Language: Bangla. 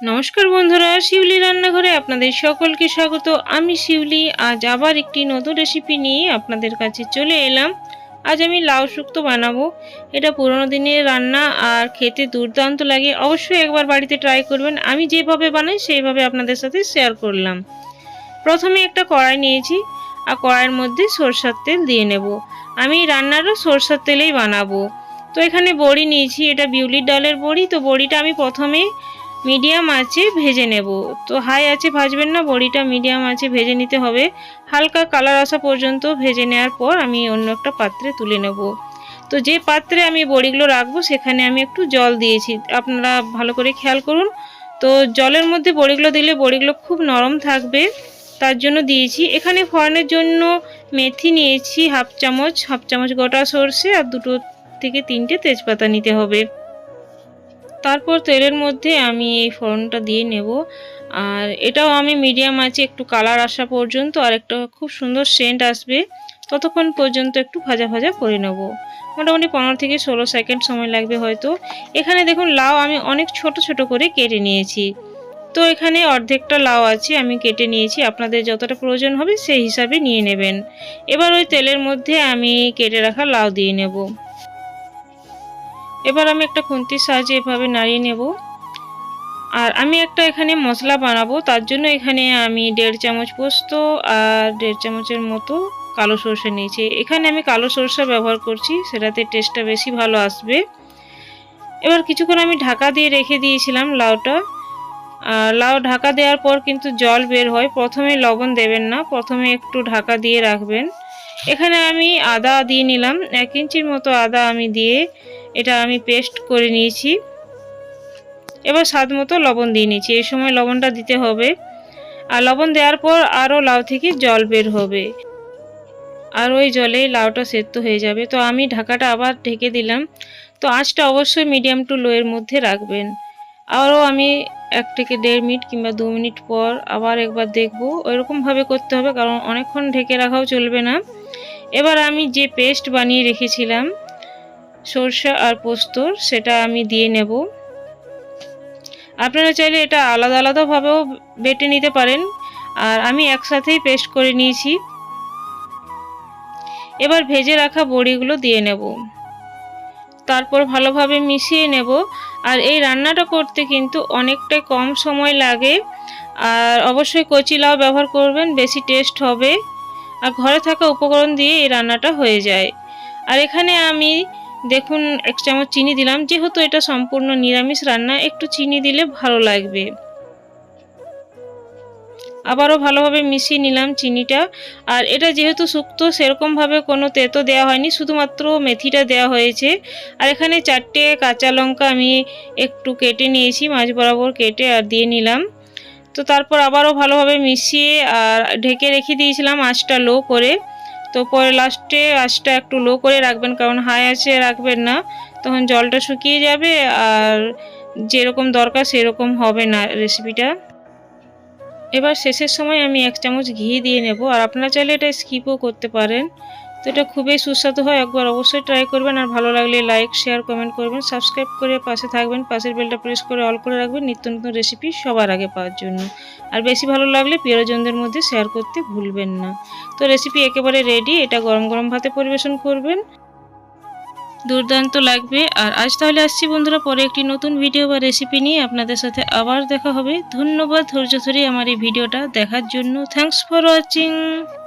নমস্কার বন্ধুরা, শিউলি রান্নাঘরে আপনাদের সকলকে স্বাগত। আমি শিউলি, আজ আবার একটি নতুন রেসিপি নিয়ে আপনাদের কাছে চলে এলাম। আজ আমি লাউ শুক্তো বানাবো। এটা পুরোনো দিনের রান্না আর খেতে দুর্দান্ত লাগে। অবশ্যই একবার বাড়িতে ট্রাই করবেন। আমি যেভাবে বানাই, সেইভাবে আপনাদের সাথে শেয়ার করলাম। প্রথমে একটা কড়াই নিয়েছি। আর কড়াইয়ের মধ্যে সরষার তেল দিয়ে নেব। আমি রান্নারও সরষার তেলেই বানাবো। তো এখানে বড়ি নিয়েছি। এটা বিউলির ডালের বড়ি। তো বড়িটা আমি প্রথমে মিডিয়াম আঁচে ভেজে নেব। তো হাই আছে, ভাজবেন না, বড়িটা মিডিয়াম আঁচে ভেজে নিতে হবে। হালকা কালার আসা পর্যন্ত ভেজে নেওয়ার পর আমি অন্য একটা পাত্রে তুলে নেব। তো যে পাত্রে আমি বড়িগুলো রাখব, সেখানে আমি একটু জল দিয়েছি। আপনারা ভালো করে খেয়াল করুন। তো জলের মধ্যে বড়িগুলো দিলে বড়িগুলো খুব নরম থাকবে। তার জন্য দিয়েছি, এখানে ফড়নের জন্য মেথি নিয়েছি, হাফ চামচ হাফ চামচ গোটা সর্ষে আর দুটো থেকে তিনটে তেজপাতা নিতে হবে। তারপর তেলের মধ্যে আমি এই ফোড়নটা দিয়ে নেব। আর এটাও আমি মিডিয়াম আছে একটু কালার আসা পর্যন্ত আর একটা খুব সুন্দর সেন্ট আসবে, ততক্ষণ পর্যন্ত একটু ভাজা ভাজা করে নেব। মোটামুটি পনেরো থেকে ষোলো সেকেন্ড সময় লাগবে হয়তো। এখানে দেখুন লাউ আমি অনেক ছোট ছোট করে কেটে নিয়েছি। তো এখানে অর্ধেকটা লাউ আছে আমি কেটে নিয়েছি, আপনাদের যতটা প্রয়োজন হবে সেই হিসাবে নিয়ে নেবেন। এবার ওই তেলের মধ্যে আমি কেটে রাখা লাউ দিয়ে নেব। এবার আমি একটা খুন্তির সাহায্যে এভাবে নাড়িয়ে নেব। আর আমি একটা এখানে মশলা বানাবো, তার জন্য এখানে আমি দেড় চামচ পোস্ত আর দেড় চামচের মতো কালো সর্ষে নিয়েছি। এখানে আমি কালো সর্ষে ব্যবহার করছি, সেটাতে টেস্টটা বেশি ভালো আসবে। এবার কিছুক্ষণ আমি ঢাকা দিয়ে রেখে দিয়েছিলাম লাউটা। আর লাউ ঢাকা দেওয়ার পর কিন্তু জল বের হয়, প্রথমে লবণ দেবেন না, প্রথমে একটু ঢাকা দিয়ে রাখবেন। এখানে আমি আদা দিয়ে নিলাম, এক ইঞ্চির মতো আদা আমি দিয়ে এটা আমি পেস্ট করে নিয়েছি। এবার স্বাদ মতো লবণ দিয়ে নিয়েছি। এই সময় লবণটা দিতে হবে। আর লবণ দেওয়ার পর আরও লাউ থেকে জল বের হবে। আর ওই জলেই লাউটা সেদ্ধ হয়ে যাবে। তো আমি ঢাকাটা আবার ঢেকে দিলাম। তো আঁচটা অবশ্যই মিডিয়াম টু লোয়ের মধ্যে রাখবেন। আরও আমি এক থেকে দেড় মিনিট কিংবা দু মিনিট পর আবার একবার দেখব। ওইরকমভাবে করতে হবে, কারণ অনেকক্ষণ ঢেকে রাখাও চলবে না। এবার আমি যে পেস্ট বানিয়ে রেখেছিলাম সরষে আর পোস্তর, সেটা আমি দিয়ে নেব। আপনারা চাইলে এটা আলাদা আলাদাভাবেও বেটে নিতে পারেন। আর আমি একসাথেই পেস্ট করে নিয়েছি। এবার ভেজে রাখা বড়িগুলো দিয়ে নেব। তারপর ভালোভাবে মিশিয়ে নেব। আর এই রান্নাটা করতে কিন্তু অনেকটাই কম সময় লাগে। আর অবশ্যই কচি লাউ ব্যবহার করবেন, বেশি টেস্ট হবে। আর ঘরে থাকা উপকরণ দিয়ে এই রান্নাটা হয়ে যায়। আর এখানে আমি দেখুন, এক চামচ চিনি দিলাম। যেহেতু এটা সম্পূর্ণ নিরামিষ রান্না, একটু চিনি দিলে ভালো লাগবে। আবারও ভালোভাবে মিশিয়ে নিলাম চিনিটা। আর এটা যেহেতু শুক্তো, সেরকমভাবে কোনো তেতো দেওয়া হয়নি, শুধুমাত্র মেথিটা দেওয়া হয়েছে। আর এখানে চারটে কাঁচা লঙ্কা আমি একটু কেটে নিয়েছি, মাছ বরাবর কেটে আর দিয়ে নিলাম। তো তারপর আবারও ভালোভাবে মিশিয়ে আর ঢেকে রেখে দিয়েছিলাম আঁচটা লো করে। তো পরে লাস্টে আঁচটা একটু লো করে রাখবেন, কারণ হাই আঁচে রাখবেন না। তখন জলটা শুকিয়ে যাবে আর যেরকম দরকার সেরকম হবে না রেসিপিটা এবার শেষের সময় আমি এক চামচ ঘি দিয়ে নেব। আর আপনারা চাইলে এটা স্কিপও করতে পারেন। তো এটা খুবই সুস্বাদু হয়, একবার অবশ্যই ট্রাই করবেন আর ভালো লাগলে লাইক শেয়ার কমেন্ট করবেন সাবস্ক্রাইব করে পাশে থাকবেন, পাশের বেলটা প্রেস করে অল করে রাখবেন, নিত্য নতুন রেসিপি সবার আগে পাওয়ার জন্য। আর বেশি ভালো লাগলে প্রিয়জনদের মধ্যে শেয়ার করতে ভুলবেন না। তো রেসিপি একেবারে রেডি এটা গরম গরম ভাতে পরিবেশন করবেন। দুর্দান্ত লাগবে। আর আজ তাহলে আসছি বন্ধুরা পরে একটি নতুন ভিডিও বা রেসিপি নিয়ে। আপনাদের সাথে আবার দেখা হবে। ধন্যবাদ ধৈর্য ধরে আমার এই ভিডিওটা দেখার জন্য। Thanks for watching